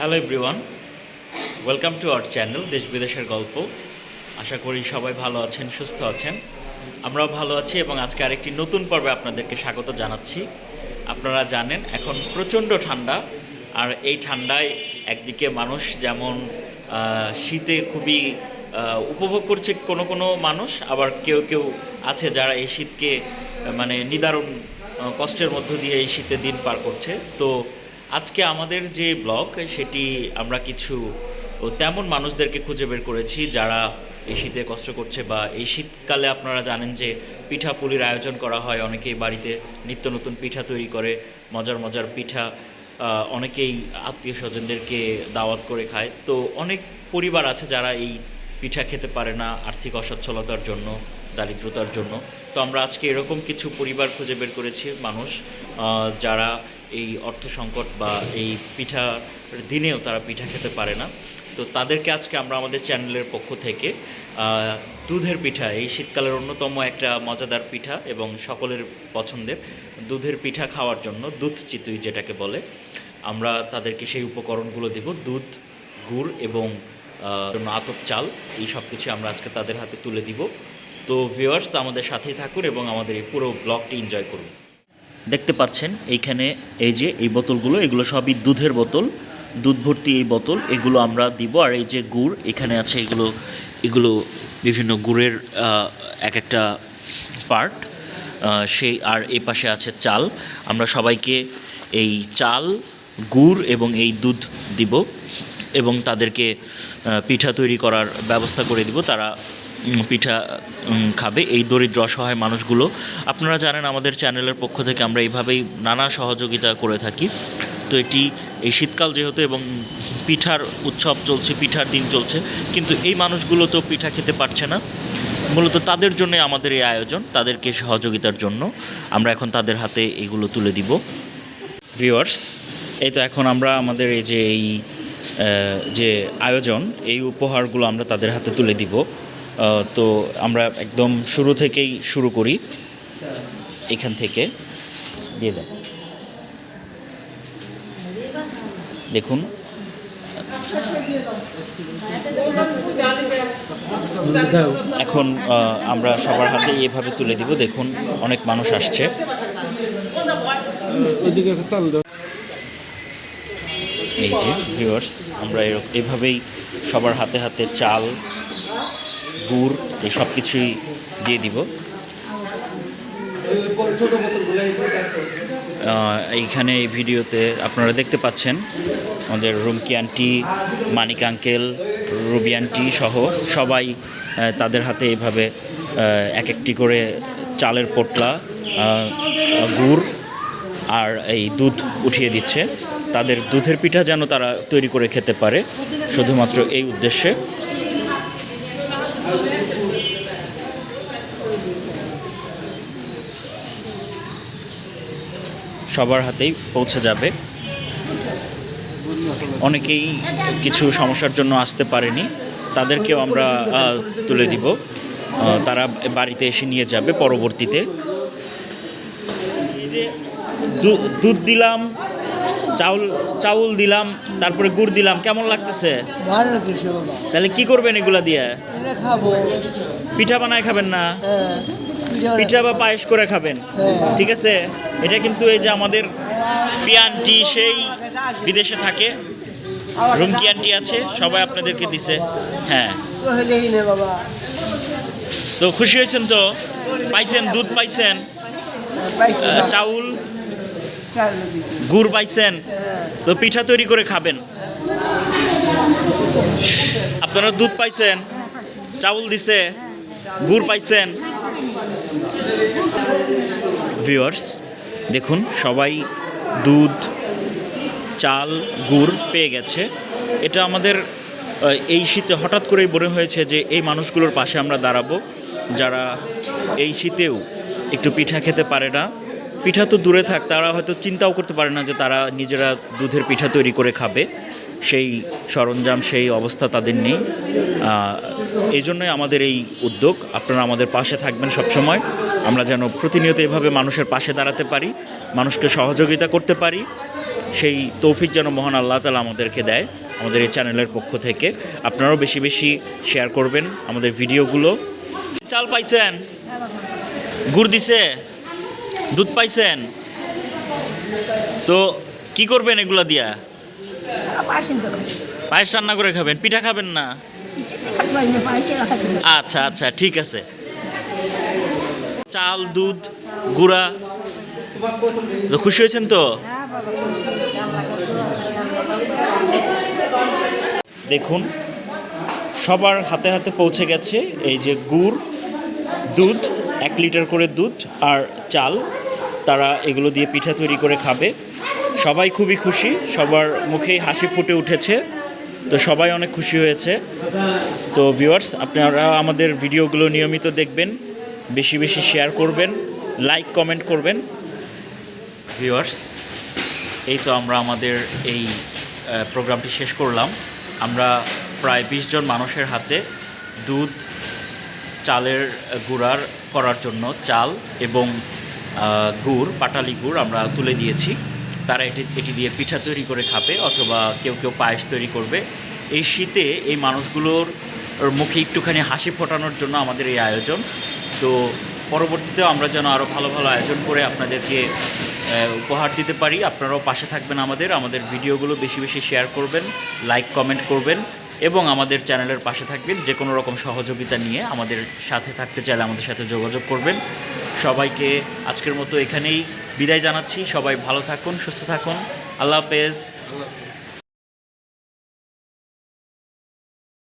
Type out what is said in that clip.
Hello everyone welcome to our channel দেশ বিদেশের গল্প আশা করি সবাই ভালো আছেন, সুস্থ আছেন। আমরাও ভালো আছি এবং আজকে আরেকটি নতুন পর্বে আপনাদেরকে স্বাগত জানাচ্ছি। আপনারা জানেন, এখন প্রচণ্ড ঠান্ডা। আর এই ঠান্ডায় একদিকে মানুষ যেমন শীতে খুবই উপভোগ করছে কোনো কোনো মানুষ, আবার কেউ কেউ আছে যারা এই শীতকে মানে নিদারুণ কষ্টের মধ্য দিয়ে এই শীতের দিন পার করছে। তো আজকে আমাদের যে ব্লগ সেটি আমরা কিছু তেমন মানুষদেরকে খুঁজে বের করেছি যারা এই শীতে কষ্ট করছে বা এই শীতকালে আপনারা জানেন যে পিঠা পুলির আয়োজন করা হয়। অনেকেই বাড়িতে নিত্য নতুন পিঠা তৈরি করে, মজার মজার পিঠা অনেকেই আত্মীয় স্বজনদেরকে দাওয়াত করে খায়। তো অনেক পরিবার আছে যারা এই পিঠা খেতে পারে না আর্থিক অসচ্ছলতার জন্য, দারিদ্রতার জন্য। তো আমরা আজকে এরকম কিছু পরিবার খুঁজে বের করেছি, মানুষ যারা এই অর্থ সংকট বা এই পিঠার দিনেও তারা পিঠা খেতে পারে না। তো তাদেরকে আজকে আমরা আমাদের চ্যানেলের পক্ষ থেকে দুধের পিঠা, এই শীতকালের অন্যতম একটা মজাদার পিঠা এবং সকলের পছন্দের দুধের পিঠা খাওয়ার জন্য দুধ চিতুই যেটাকে বলে, আমরা তাদেরকে সেই উপকরণগুলো দেব, দুধ, গুড় এবং আতপ চাল, এই সব কিছু আমরা আজকে তাদের হাতে তুলে দিব। তো ভিউয়ার্স আমাদের সাথেই থাকুন এবং আমাদের এই পুরো ব্লগটি এনজয় করুন। দেখতে পাচ্ছেন, এইখানে এই যে এই বোতলগুলো, এগুলো সবই দুধের বোতল, দুধ ভর্তি এই বোতল, এগুলো আমরা দিব। আর এই যে গুড়, এখানে আছে এগুলো এগুলো বিভিন্ন গুড়ের এক একটা পার্ট সেই, আর এই পাশে আছে চাল। আমরা সবাইকে এই চাল, গুড় এবং এই দুধ দিব এবং তাদেরকে পিঠা তৈরি করার ব্যবস্থা করে দিব। তারা পিঠা খাবে এই দরিদ্র অসহায় মানুষগুলো। আপনারা জানেন আমাদের চ্যানেলের পক্ষ থেকে আমরা এইভাবেই নানা সহযোগিতা করে থাকি। তো এটি, এই শীতকাল যেহেতু এবং পিঠার উৎসব চলছে, পিঠার দিন চলছে, কিন্তু এই মানুষগুলো তো পিঠা খেতে পারছে না। মূলত তাদের জন্য আমাদের এই আয়োজন, তাদেরকে সহযোগিতার জন্য। আমরা এখন তাদের হাতে এগুলো তুলে দিব। ভিউয়ার্স, এই তো এখন আমরা আমাদের এই যে এই যে আয়োজন, এই উপহারগুলো আমরা তাদের হাতে তুলে দিব। তো আমরা একদম শুরু থেকেই শুরু করি। এখান থেকে। দিয়ে দেন দেখুন। এখন আমরা সবার হাতে এভাবে তুলে দিব। দেখুন অনেক মানুষ আসছে। এই যে ভিউয়ার্স আমরা এভাবেই সবার হাতে হাতে চাল গুড় এই সব কিছুই দিয়ে দিব। এইখানে এই ভিডিওতে আপনারা দেখতে পাচ্ছেন আমাদের Rumki aunty Manik uncle Ruby aunty সহ সবাই তাদের হাতে এইভাবে আহ, এক একটি করে চালের পোটলা গুড় আর এই দুধ উঠিয়ে দিচ্ছে। তাদের দুধের পিঠা যেন তারা তৈরি করে খেতে পারে শুধুমাত্র এই উদ্দেশ্যে। সবার হাতেই পৌঁছে যাবে। অনেকেই কিছু সমস্যার জন্য আসতে পারেনি। তাদেরকেও আমরা তুলে দিব। তারা বাড়িতে এসে নিয়ে যাবে পরবর্তীতে। দুধ দিলাম চাউল চাউল দিলাম তারপরে গুড় দিলাম কেমন লাগতেছে? তাহলে কি করবেন এগুলা দিয়ে? খাব। পিঠা বানায় খাবেন না? হ্যাঁ পিঠা- পিঠা বা পায়েস করে খাবেন? হ্যাঁ। ঠিক আছে? এটা কিন্তু এই যে আমাদের পিয়ানটি সেই বিদেশে থাকে। রুমকি আন্টি আছে, সবাই আপনাদেরকে দিছে। হ্যাঁ। তো খুশি হয়েছেন তো? পাইছেন, দুধ পাইছেন? চাউল? গুড় পাইছেন। তো পিঠা তৈরি করে খাবেন। আপনারা দুধ পাইছেন, চাউল দিছে, গুড় পাইছেন। ভিউয়ার্স দেখুন, সবাই দুধ, চাল, গুড় পেয়ে গেছে। এটা আমাদের এই শীতে হঠাৎ করেই মনে হয়েছে যে এই মানুষগুলোর পাশে আমরা দাঁড়াবো। যারা এই শীতেও একটু পিঠা খেতে পারে না, পিঠা তো দূরে থাক, তারা হয়তো চিন্তাও করতে পারে না যে তারা নিজেরা দুধের পিঠা তৈরি করে খাবে। সেই সরঞ্জাম, সেই অবস্থা তাদের নেই। এই জন্যই আমাদের এই উদ্যোগ। আপনারা আমাদের পাশে থাকবেন সবসময়। আমরা যেন প্রতিনিয়ত এভাবে মানুষের পাশে দাঁড়াতে পারি মানুষকে সহযোগিতা করতে পারি। সেই তৌফিক যেন মহান আল্লাহ তালা আমাদেরকে দেয় আমাদের এই চ্যানেলের পক্ষ থেকে। আপনারাও বেশি বেশি শেয়ার করবেন আমাদের ভিডিওগুলো। চাল পাইছেন? গুড় দিছে? দুধ পাইছেন? তো কি করবেন এগুলা দিয়া? পায়েস রান্না করে খাবেন পিঠা খাবেন না? আচ্ছা আচ্ছা ঠিক আছে। চাল, দুধ, গুড়া। খুশি হয়েছেন তো? দেখুন, সবার হাতে হাতে পৌঁছে গেছে এই যে গুড়, দুধ, এক লিটার করে দুধ আর চাল। তারা এগুলো দিয়ে পিঠা তৈরি করে খাবে। সবাই খুবই খুশি, সবার মুখেই হাসি ফুটে উঠেছে। তো সবাই অনেক খুশি হয়েছে। তো ভিউয়ার্স আপনারা আমাদের ভিডিওগুলো নিয়মিত দেখবেন, বেশি বেশি শেয়ার করবেন লাইক কমেন্ট করবেন। ভিউয়ার্স এই তো আমরা আমাদের এই প্রোগ্রামটি শেষ করলাম। আমরা প্রায় বিশ জন মানুষের হাতে দুধ, চালের গুঁড়ার করার জন্য চাল এবং গুড়, পাটালি গুড় আমরা তুলে দিয়েছি। তারা এটি এটি দিয়ে পিঠা তৈরি করে খাবে অথবা কেউ কেউ পায়েস তৈরি করবে। এই শীতে এই মানুষগুলোর মুখে একটুখানি হাসি ফোটানোর জন্য আমাদের এই আয়োজন। তো পরবর্তীতেও আমরা যেন আরও ভালো ভালো আয়োজন করে আপনাদেরকে উপহার দিতে পারি। আপনারাও পাশে থাকবেন আমাদের। আমাদের ভিডিওগুলো বেশি বেশি শেয়ার করবেন, লাইক, কমেন্ট করবেন এবং আমাদের চ্যানেলের পাশে থাকবেন। যে কোনো রকম সহযোগিতা নিয়ে আমাদের সাথে থাকতে চাইলে আমাদের সাথে যোগাযোগ করবেন। সবাইকে আজকের মতো এখানেই বিদায় জানাচ্ছি। সবাই ভালো থাকুন সুস্থ থাকুন। আল্লাহ হাফেজ।